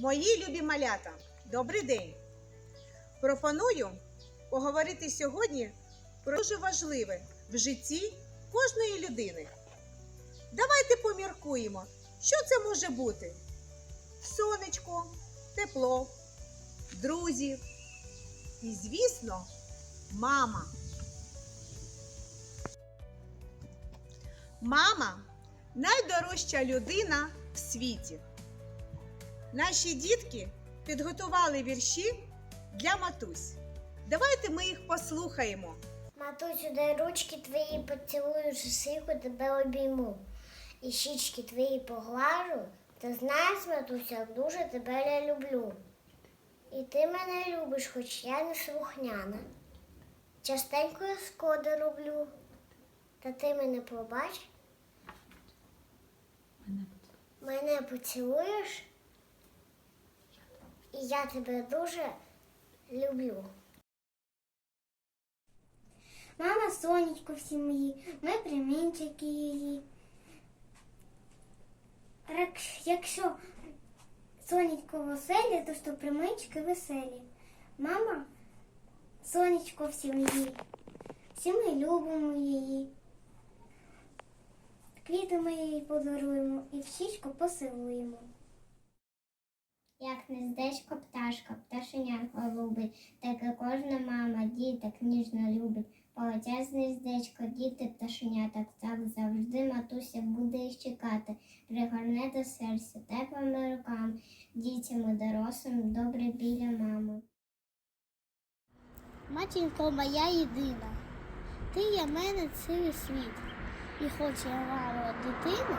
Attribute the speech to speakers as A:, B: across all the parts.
A: Мої любі малята, добрий день! Пропоную поговорити сьогодні про дуже важливе в житті кожної людини. Давайте поміркуємо, що це може бути: сонечко, тепло, друзі і, звісно, мама. Мама найдорожча людина в світі. Наші дітки підготували вірші для матусь. Давайте ми їх послухаємо.
B: Матусю, дай ручки твої поцілую, шишику тебе обійму. І щічки твої поглажу. Ти знаєш, матуся, як дуже тебе я люблю. І ти мене любиш, хоч я не слухняна. Частенько я шкоди роблю. Та ти мене пробач. Мене поцілуєш, і я тебе дуже люблю. Мама сонечко в сім'ї, ми примінчики її. Якщо сонечко веселі, то що примички веселі. Мама сонечко в сім'ї. Всі ми любимо її. Квіти ми їй подаруємо і в посилуємо. Як гнездечко пташка, пташеня голубить, так і кожна мама діток ніжно любить. Полетять з гнездечко, діти пташенята, так завжди матуся буде їх чекати, пригорне до серця теплими руками, дітям і дорослим добре біля мами. Матінко моя єдина, ти є мене цілий світ, і хоч я мала дитина,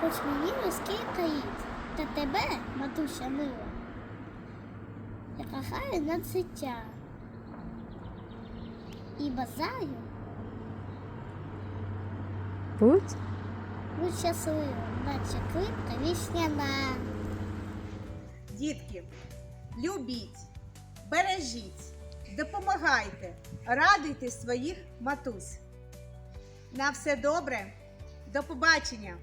B: хоч мені скільки літ, та тебе, матуся мила, я кохаю над життя і бажаю
C: Будь
B: будь щасливим, наче квітка вісняна.
A: Дітки, любіть, бережіть, допомагайте, радуйте своїх матусь. На все добре, до побачення!